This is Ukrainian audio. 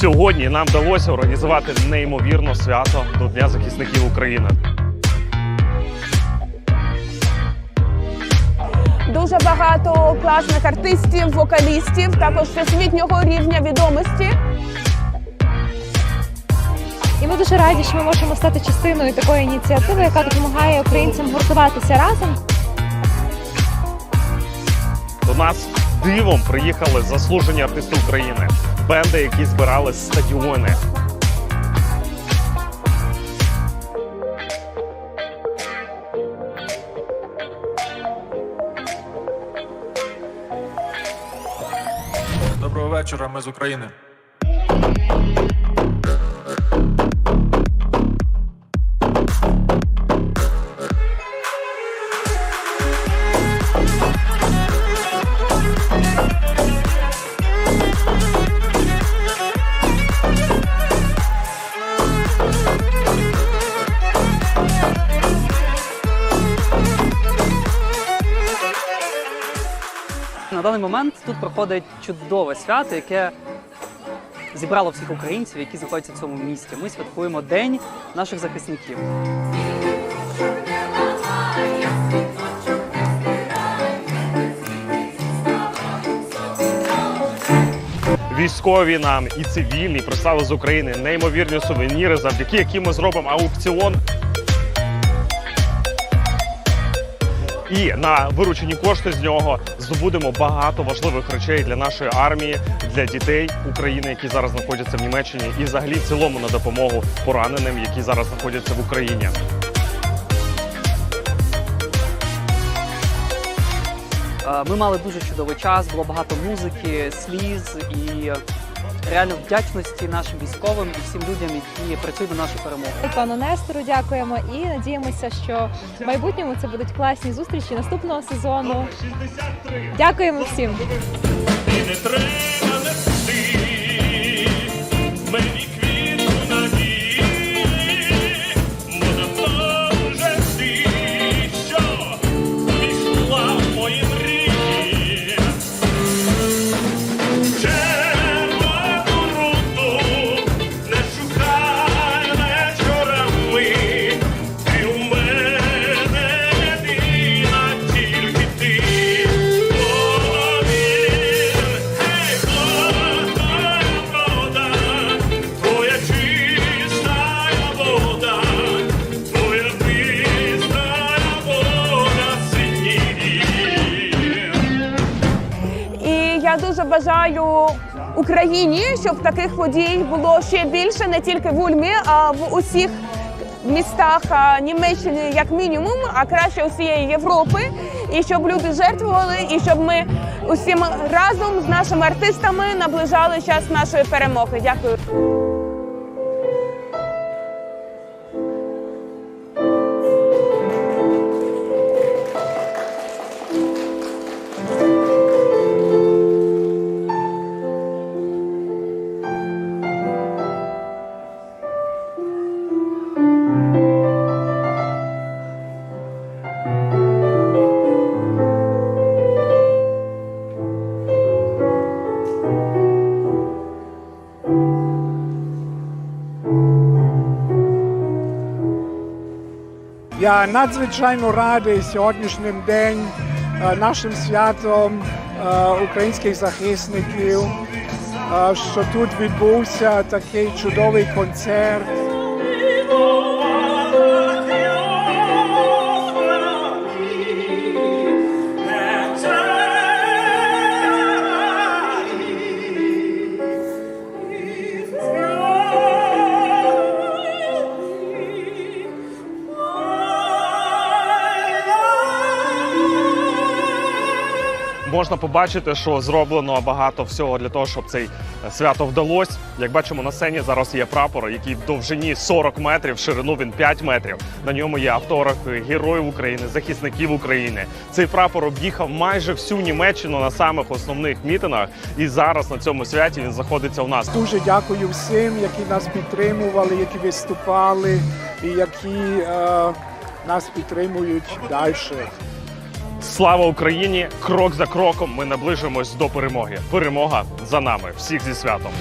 Сьогодні нам вдалося організувати неймовірне свято до Дня захисників України. Дуже багато класних артистів, вокалістів, також всесвітнього рівня відомості. І ми дуже раді, що ми можемо стати частиною такої ініціативи, яка допомагає українцям гуртуватися разом. До нас дивом приїхали заслужені артисти України, бенди, які збирали стадіони. Доброго вечора, ми з України. На даний момент тут проходить чудове свято, яке зібрало всіх українців, які знаходяться в цьому місті. Ми святкуємо День наших захисників. Військові нам і цивільні прислали з України неймовірні сувеніри, завдяки яким ми зробимо аукціон. І на виручені кошти з нього здобудемо багато важливих речей для нашої армії, для дітей України, які зараз знаходяться в Німеччині, і взагалі в цілому на допомогу пораненим, які зараз знаходяться в Україні. Е, Ми мали дуже чудовий час, було багато музики, сліз і реально вдячності нашим військовим і всім людям, які працюють на нашу перемогу. Пану Нестору дякуємо і надіємося, що в майбутньому це будуть класні зустрічі наступного сезону. Дякуємо всім. Дуже бажаю Україні, щоб таких подій було ще більше, не тільки в Ульмі, а в усіх містах Німеччини, як мінімум, а краще усієї Європи. І щоб люди жертвували, і щоб ми усім разом з нашими артистами наближали час нашої перемоги. Дякую. Я надзвичайно радий сьогоднішнім день е, нашим святом е, українських захисників, е, що тут відбувся такий чудовий концерт. Можна побачити, що зроблено багато всього для того, щоб цей е, свято вдалося. Як бачимо, на сцені зараз є прапор, який в довжині 40 метрів, в ширину він 5 метрів. На ньому є автографи героїв України, захисників України. Цей прапор об'їхав майже всю Німеччину на самих основних мітингах. І зараз на цьому святі він знаходиться у нас. Дуже дякую всім, які нас підтримували, які виступали і які е, нас підтримують далі. Слава Україні! Крок за кроком ми наближуємось до перемоги. Перемога за нами. Всіх зі святом.